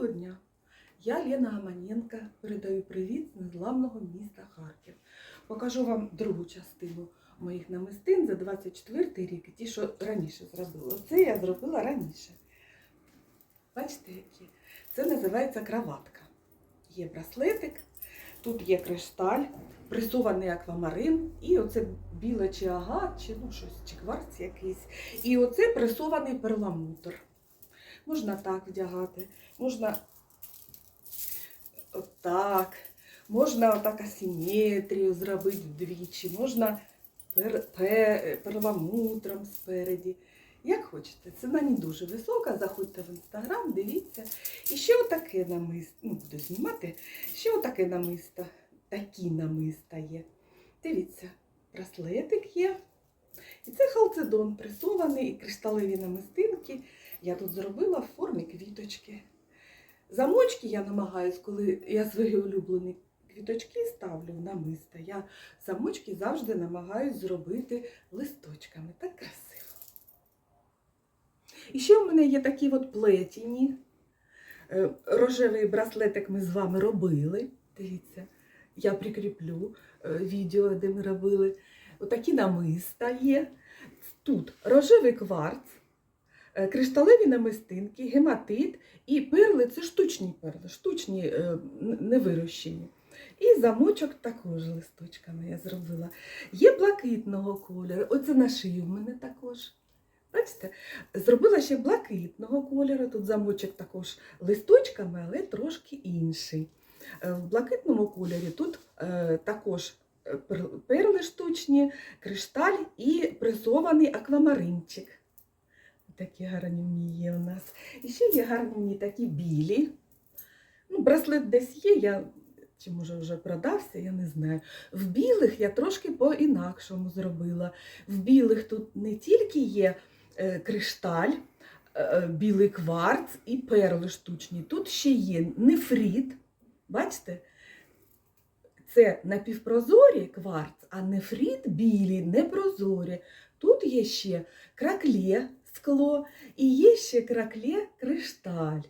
Доброго дня! Я Лена Гаманенко, передаю привіт з незламного міста Харків. Покажу вам другу частину моїх намистин за 24 рік, і ті, що раніше зробила. Це я зробила раніше. Бачите, які? Це називається краватка. Є браслетик, тут є кришталь, пресований аквамарин, і оце біле чи агат, чи ну щось, чи кварц якийсь. І оце пресований перламутр. Можна так вдягати, можна отак, можна отак асиметрію зробити вдвічі, можна пер, пе- перламутром спереді. Як хочете. Ціна не дуже висока, заходьте в інстаграм, дивіться. І ще отаке намисто, ну, буду знімати, ще отаке намисто, такі намиста є. Дивіться, браслетик є. І це халцедон пресований, і кришталеві намистинки. Я тут зробила в формі квіточки. Замочки я намагаюсь, коли я свої улюблені квіточки ставлю в намиста, я замочки завжди намагаюсь зробити листочками. Так красиво. І ще в мене є такі от плетені. Е, Рожевий браслетик ми з вами робили. Дивіться, я прикріплю е, відео, де ми робили. Отакі намиста є. Тут рожевий кварц, е, кришталеві намистинки, гематит і перли це штучні перли, штучні, е, н- не вирощені. І замочок також листочками я зробила. Є блакитного кольору, оце на шию в мене також. Бачите, зробила ще блакитного кольору. Тут замочок також листочками, але трошки інший. Е, В блакитному кольорі тут також перли штучні, кришталь і пресований аквамаринчик. Такі гарні є у нас. І ще є гарні такі білі. Ну, браслет десь є, я, чи може вже продався, я не знаю. В білих я трошки по-інакшому зробила. В білих тут не тільки є е, кришталь, е, е, білий кварц і перли штучні. Тут ще є нефрит. Бачите? Це напівпрозорі кварц, а нефрит білі, непрозорі. Тут є ще кракле скло і є ще кракле кришталь.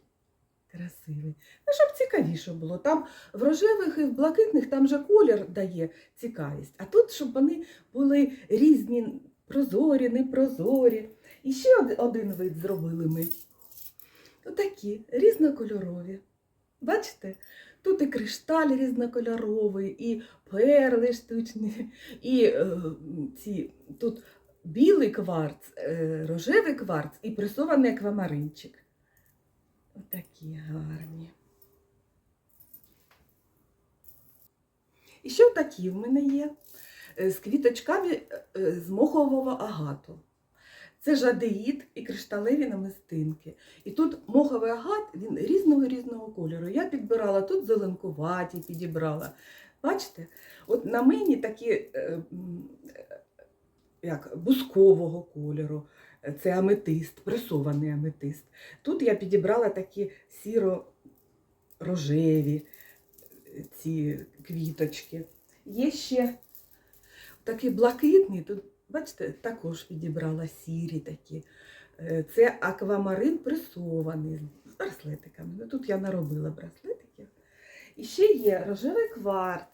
Красивий. Ну, щоб цікавіше було. Там в рожевих і в блакитних там же колір дає цікавість. А тут, щоб вони були різні, прозорі, непрозорі. І ще один вид зробили ми. Отакі різнокольорові. Бачите? Тут і кришталь різнокольоровий, і перли штучні, і е, ці, тут білий кварц, е, рожевий кварц і пресований аквамаринчик. Отакі гарні. І ще такі в мене є е, з квіточками е, з мохового агату. Це жадеїд і кришталеві намистинки. І тут моховий агат, він різного різного кольору. Я підбирала тут зеленкуваті, підібрала. Бачите, от на мені такі е, як, бускового кольору. Це аметист, пресований аметист. Тут я підібрала такі сіро-рожеві е, ці квіточки. Є ще такий блакитний, тут, бачите, також підібрала сірі такі. Е, Це аквамарин пресований з браслетиками. Ну, тут я наробила браслетиків. І ще є рожевий кварц.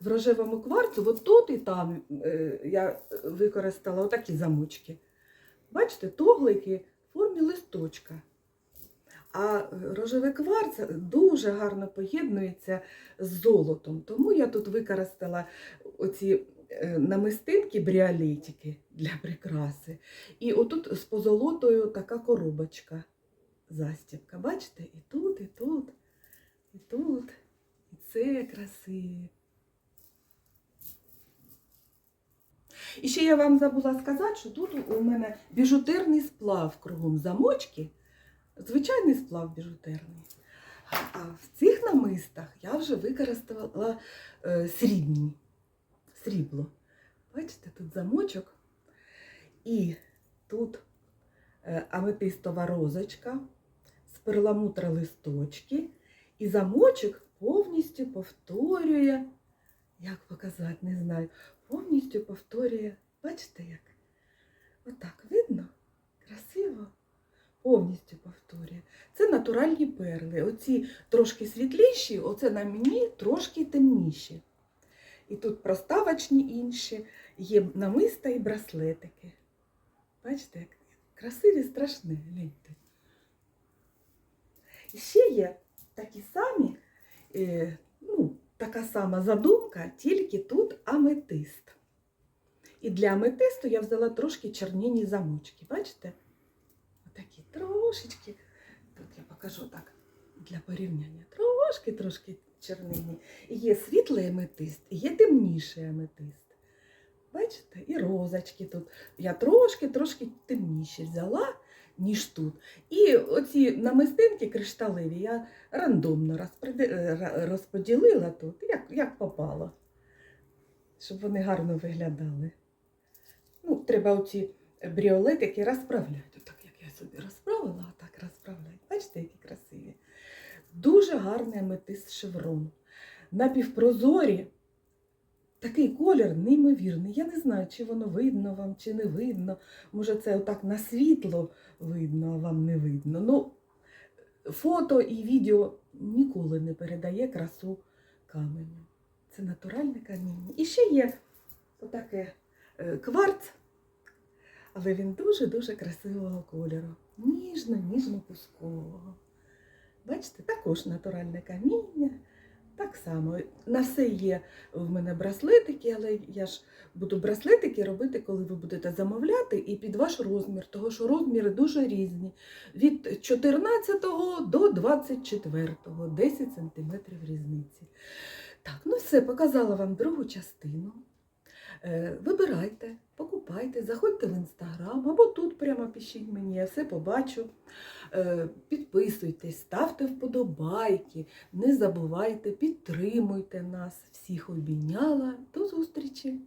В рожевому кварцу, от тут і там е, я використала отакі замочки. Бачите, тоглики в формі листочка. А рожевий кварц дуже гарно поєднується з золотом. Тому я тут використала оці намистинки бріолетики для прикраси. І отут з позолотою така коробочка, застібка. Бачите? І тут, і тут, і тут. І це красиві. І ще я вам забула сказати, що тут у мене біжутерний сплав кругом замочки. Звичайний сплав біжутерний. А в цих намистах я вже використала е, срібні, срібло. Бачите, тут замочок. І тут е, аметистова розочка з перламутра листочки. І замочок повністю повторює, як показати, не знаю, повністю повторює. Бачите як? Отак видно? Красиво. повністю повторює. Це натуральні перли. Оці трошки світліші, оце на мені трошки темніші. І тут проставочні інші, є намиста і браслетики. Бачите, як красиві, страшні. Гляньте. І ще є такі самі, е, ну, така сама задумка, тільки тут аметист. І для аметисту я взяла трошки чорніні замочки. Бачите? Отакі трошечки. Тут я покажу так для порівняння. Трошки, чорнині. І є світлий аметист, і є темніший аметист. Бачите? І розочки тут. Я трошки, трошки темніші взяла, ніж тут. І оці намистинки кришталеві я рандомно е, розподілила тут, як, як попало, щоб вони гарно виглядали. Ну, треба оці бріолетики розправляти. Отак, як я собі розправила, отак розправляти. Бачите, які красиві. Дуже гарний аметист шеврон. Напівпрозорі. Такий колір неймовірний. Я не знаю, чи воно видно вам, чи не видно. Може, це отак на світло видно, а вам не видно. Ну, фото і відео ніколи не передає красу каменю. Це натуральне каміння. І ще є отаке е, кварц, але він дуже-дуже красивого кольору. Ніжно-ніжно-пускового. Бачите, також натуральне каміння. Так само. На все є в мене браслетики, але я ж буду браслетики робити, коли ви будете замовляти, і під ваш розмір, тому що розміри дуже різні. Від 14 до 24, 10 см різниці. Так, ну все, показала вам другу частину. Е, Вибирайте, покупайте, заходьте в інстаграм або тут прямо пишіть мені, я все побачу. Е, Підписуйтесь, ставте вподобайки, не забувайте, підтримуйте нас. Всіх обійняла. До зустрічі!